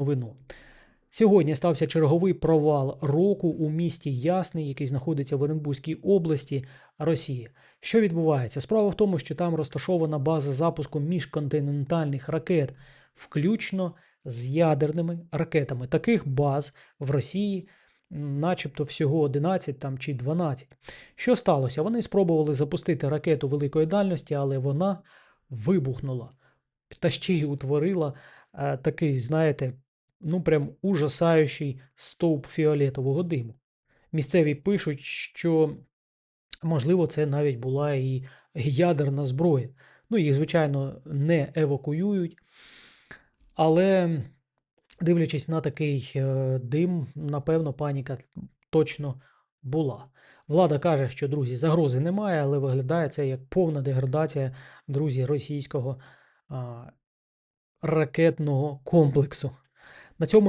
новину. Сьогодні стався черговий провал року у місті Ясний, який знаходиться в Оренбурзькій області Росії. Що відбувається? Справа в тому, що там розташована база запуску міжконтинентальних ракет, включно з ядерними ракетами. Таких баз в Росії, начебто, всього 11 там чи 12. Що сталося? Вони спробували запустити ракету великої дальності, але вона вибухнула та ще й утворила е, такий, знаєте, ну прям ужасаючий стовп фіолетового диму. Місцеві пишуть, що можливо це навіть була і ядерна зброя. Ну, їх, звичайно, не евакуюють, але дивлячись на такий е, дим, напевно, паніка точно була. Влада каже, що друзі, загрози немає, але виглядає це як повна деградація друзі російського а, ракетного комплексу. На цьому